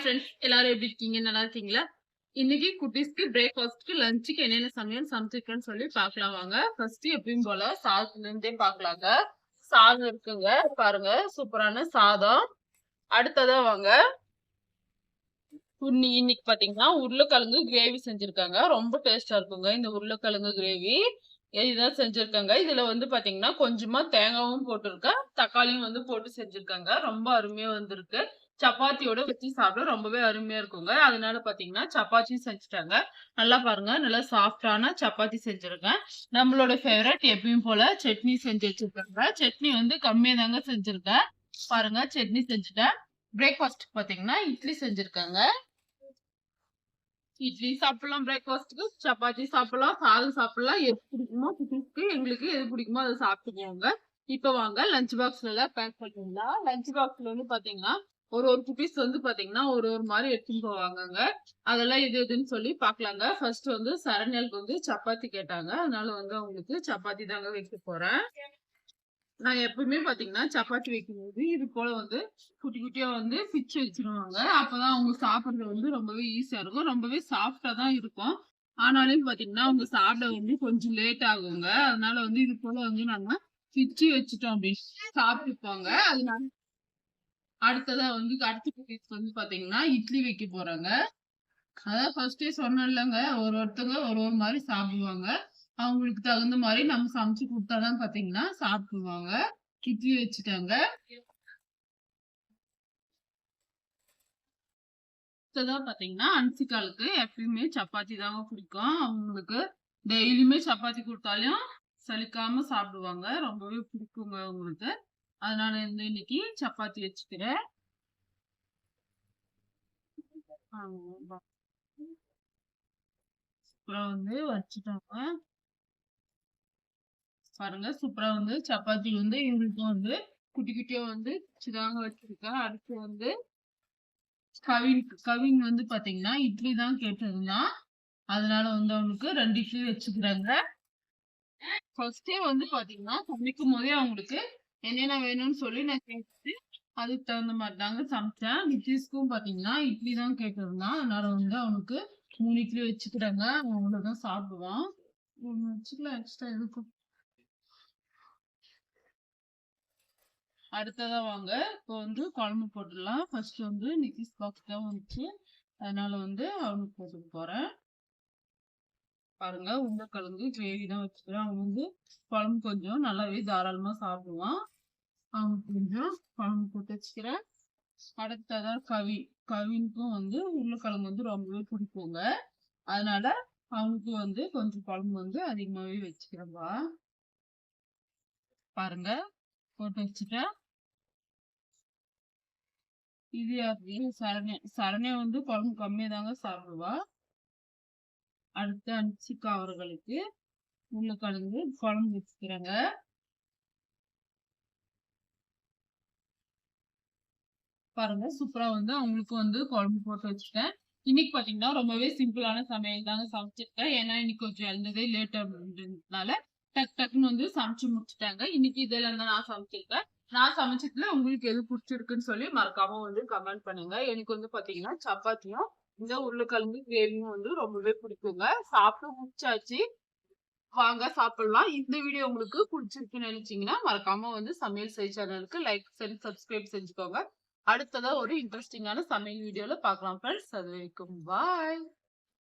Friends எல்லாரும் எப்படி இருக்கீங்க? நல்லா இருக்கீங்களா? இன்னைக்கு குட்டீஸ்க்கு பிரேக்ஃபாஸ்ட்க்கு லஞ்சுக்கு என்னென்ன சமையல் சமைச்சிருக்கேன்னு சொல்லி பார்க்கலாம் வாங்க. ஃபர்ஸ்ட் எப்பயும் போல சாதத்துல இருந்தே பார்க்கலாங்க. சாதம் இருக்குங்க பாருங்க சூப்பரான சாதம். அடுத்ததா வாங்க. இன்னைக்கு பாத்தீங்கன்னா உருளைக்கிழங்கு கிரேவி செஞ்சிருக்காங்க. ரொம்ப டேஸ்டா இருக்குங்க இந்த உருளைக்கிழங்கு கிரேவி இதுதான் செஞ்சிருக்காங்க. இதுல வந்து பாத்தீங்கன்னா கொஞ்சமா தேங்காவும் போட்டிருக்கேன். தக்காளியும் வந்து போட்டு செஞ்சிருக்காங்க. ரொம்ப அருமையா வந்திருக்கு. சப்பாத்தியோட வச்சு சாப்பிட ரொம்பவே அருமையா இருக்குங்க. அதனால பாத்தீங்கன்னா சப்பாத்தி செஞ்சுட்டாங்க. நல்லா பாருங்க நல்லா சாஃப்டான சப்பாத்தி செஞ்சிருக்கேன். நம்மளோட ஃபேவரட் எப்பயும் போல சட்னி செஞ்சு வச்சிருக்காங்க. சட்னி வந்து கம்மியா தாங்க செஞ்சிருக்கேன். பாருங்க சட்னி செஞ்சுட்டேன். பிரேக்ஃபாஸ்ட் பாத்தீங்கன்னா இட்லி செஞ்சிருக்காங்க. இட்லி சாப்பிடலாம் பிரேக்ஃபாஸ்ட்டுக்கு சப்பாத்தி சாப்பிடலாம் சாதம் சாப்பிடலாம். எது பிடிக்குமோ குட்டீஸ்க்கு எங்களுக்கு எது பிடிக்குமோ அதை சாப்பிட்டுக்குவாங்க இப்போ வாங்க லஞ்ச் பாக்ஸ்ல எல்லாம் பேக் பண்ணிக்கலாம் லஞ்ச் பாக்ஸ்ல வந்து பாத்தீங்கன்னா ஒரு ஒரு குப்பீஸ் வந்து பாத்தீங்கன்னா ஒரு ஒரு மாதிரி எடுத்துன்னு போவாங்கங்க. அதெல்லாம் எது எதுன்னு சொல்லி பாக்கலாங்க. ஃபர்ஸ்ட் வந்து சரண்யாளுக்கு வந்து சப்பாத்தி கேட்டாங்க. அதனால வந்து அவங்களுக்கு சப்பாத்தி தாங்க வைக்க போறேன். நான் எப்பவுமே பாத்தீங்கன்னா சப்பாத்தி வைக்கும்போது இது போல வந்து குட்டி குட்டியா வந்து பிச்சு வச்சிருவாங்க. அப்பதான் அவங்க சாப்பிடுறது வந்து ரொம்பவே ஈஸியா இருக்கும். ரொம்பவே சாஃப்டா தான் இருக்கும். ஆனாலும் பாத்தீங்கன்னா அவங்க சாப்பிட வந்து கொஞ்சம் லேட் ஆகுங்க. அதனால வந்து இது போல வந்து நாங்க பிச்சு வச்சுட்டோம் அப்படின்னு சாப்பிட்டுப்பாங்க. அதனால அடுத்ததா வந்து அடுத்த குட்டீஸ் வந்து பாத்தீங்கன்னா இட்லி வைக்க போறாங்க. அதான் ஃபர்ஸ்டே சொன்னேன் இல்லைங்க ஒரு ஒருத்தவங்க ஒரு ஒரு மாதிரி சாப்பிடுவாங்க. அவங்களுக்கு தகுந்த மாதிரி நம்ம சமைச்சு கொடுத்தாதான் பாத்தீங்கன்னா சாப்பிடுவாங்க. இட்லி வச்சுட்டாங்க. அடுத்ததான் பாத்தீங்கன்னா அன்சிகாலுக்கு எப்பயுமே சப்பாத்தி தாங்க பிடிக்கும். அவங்களுக்கு டெய்லியுமே சப்பாத்தி கொடுத்தாலும் சலிக்காம சாப்பிடுவாங்க. ரொம்பவே பிடிக்குங்க அவங்களுக்கு. அதனால வந்து இன்னைக்கு சப்பாத்தி வச்சுக்கிறேன். சூப்பரா வந்து வச்சுட்டாங்க. பாருங்க சூப்பரா வந்து சப்பாத்தி வந்து இவங்களுக்கும் வந்து குட்டி குட்டியா வந்து சிதாங்க வச்சிருக்கேன். அடுத்து வந்து கவின் கவின் வந்து பாத்தீங்கன்னா இட்லி தான் கேட்டிருந்தான் அதனால வந்து அவனுக்கு ரெண்டு இட்லி வச்சுக்கிறாங்க. ஃபர்ஸ்டே வந்து பாத்தீங்கன்னா சமைக்கும் போதே அவங்களுக்கு என்னென்ன வேணும்னு சொல்லி நான் கேட்டு அதுக்கு தகுந்த மாதிரி தாங்க சமைச்சேன். நிதிஷ்க்கும் பார்த்தீங்கன்னா இட்லி தான் கேட்டிருந்தான் அதனால வந்து அவனுக்கு மூணு இட்லி வச்சுக்கிறாங்க. அவன் அவ்வளவுதான் சாப்பிடுவான். ஒன்று வச்சுக்கலாம் எக்ஸ்ட்ரா இருக்கும் அடுத்ததாக வாங்க. இப்போ வந்து குழம்பு போட்டுடலாம். ஃபர்ஸ்ட் வந்து நிதிஷ் பாக்ஸ் தான் வந்துச்சு. அதனால வந்து அவனுக்கு போட்டு போகிறேன் பாருங்க உருளைக்கிழங்கு கிரேவி தான் வச்சுக்கிறேன். அவன் வந்து குழம்பு கொஞ்சம் நல்லாவே தாராளமா சாப்பிடுவான். அவனுக்கு கொஞ்சம் குழம்பு போட்டு வச்சுக்கிறேன். அடுத்ததா கவி கவினுக்கும் வந்து உருளைக்கிழங்கு வந்து ரொம்பவே பிடிக்குங்க. அதனால அவனுக்கு வந்து கொஞ்சம் குழம்பு வந்து அதிகமாவே வச்சுக்கிறேன்பா. பாருங்க போட்டு வச்சுட்டேன். இது யாரு சரண்யா சரண்யா வந்து குழம்பு கம்மியாக தாங்க சாப்பிடுவா. அடுத்து அன்சிகா அவர்களுக்கு உருளைக்கிழங்கு குழம்பு வச்சுக்கிறேங்க. பாருங்க சூப்பரா வந்து அவங்களுக்கு வந்து குழம்பு போட்டு வச்சுட்டேன். இன்னைக்கு பாத்தீங்கன்னா ரொம்பவே சிம்பிளான சமையல் தாங்க சமைச்சிருக்கேன். ஏன்னா இன்னைக்கு கொஞ்சம் எழுந்ததே லேட் அப்படின்றதுனால டக் டக்குன்னு வந்து சமைச்சு முடிச்சுட்டாங்க. இன்னைக்கு இதெல்லாம் தான் நான் சமைச்சிருக்கேன். நான் சமைச்சதுல உங்களுக்கு எது பிடிச்சிருக்குன்னு சொல்லி மறக்காம வந்து கமெண்ட் பண்ணுங்க. எனக்கு வந்து பாத்தீங்கன்னா சப்பாத்தியும் இந்த உருளைக்கிழங்கு கிரேவியும் வந்து ரொம்பவே பிடிக்குங்க. சாப்பிட்டு முடிச்சாச்சு. வாங்க சாப்பிடலாம். இந்த வீடியோ உங்களுக்கு பிடிச்சிருக்குன்னு நினைச்சீங்கன்னா மறக்காம வந்து சமையல் செய் சேனலுக்கு லைக் செஞ்சு சப்ஸ்கிரைப் செஞ்சுக்கோங்க. அடுத்ததா ஒரு இன்ட்ரெஸ்டிங்கான சமையல் வீடியோல பார்க்கலாம் ஃப்ரெண்ட்ஸ் அது வரைக்கும் பாய்